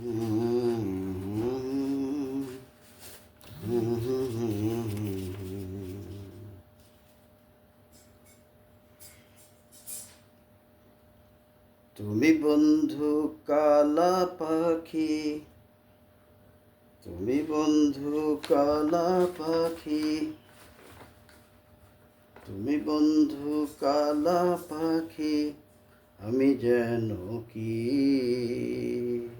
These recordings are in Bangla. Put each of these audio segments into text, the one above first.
তুমি বন্ধু কালা পাখি, তুমি বন্ধু কালা পাখি, তুমি বন্ধু কালা পাখি, আমি যেন কি?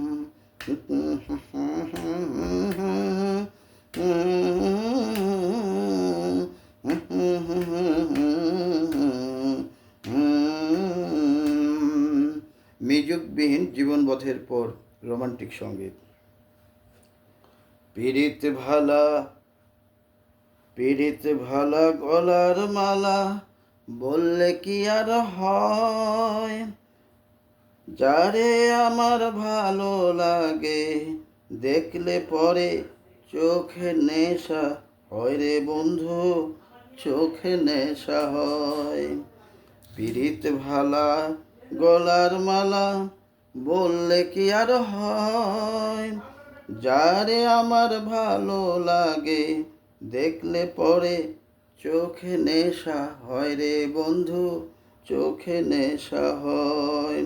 মিউজিকবিহীন জীবনবধের পর রোমান্টিক সংগীত। পীড়িত ভালা পীড়িত ভালা গলার মালা, বললে কি আর হয়? যারে আমার ভালো লাগে, দেখলে পরে চোখে নেশা হয় রে বন্ধু, চোখে নেশা হয়। পীড়িত ভালা গলার মালা বললে কি আর হয়? যারে আমার ভালো লাগে, দেখলে পরে চোখে নেশা হয় রে বন্ধু, চোখে নেশা হয়।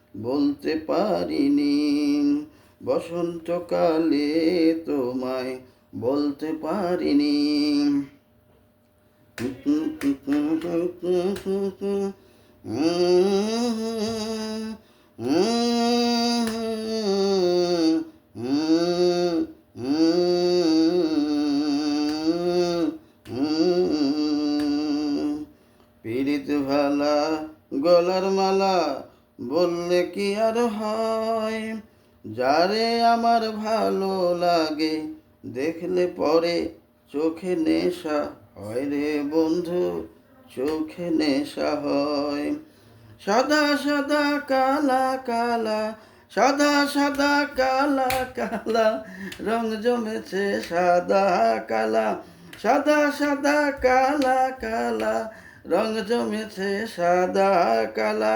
বলতে পারিনি। বসন্তকালে তোমায় বলতে পারিনি। পীড়িত ভালা গলার মালা বললে কি আর হয়? যারে আমার ভালো লাগে, দেখলে পরে চোখে নেশা হয় রে বন্ধু, চোখে নেশা হয়। সাদা সাদা, কালা কালা, সাদা সাদা, কালা কালা, রং জমেছে সাদা, কালা, সাদা সাদা, কালা কালা, রং জমেছে সাদা, কালা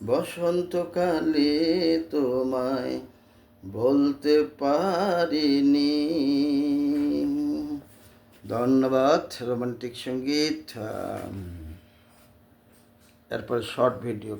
বসন্তকালে তোমায় বলতে পারিনি। ধন্যবাদ রোমান্টিক সংগীত। এরপর শর্ট ভিডিও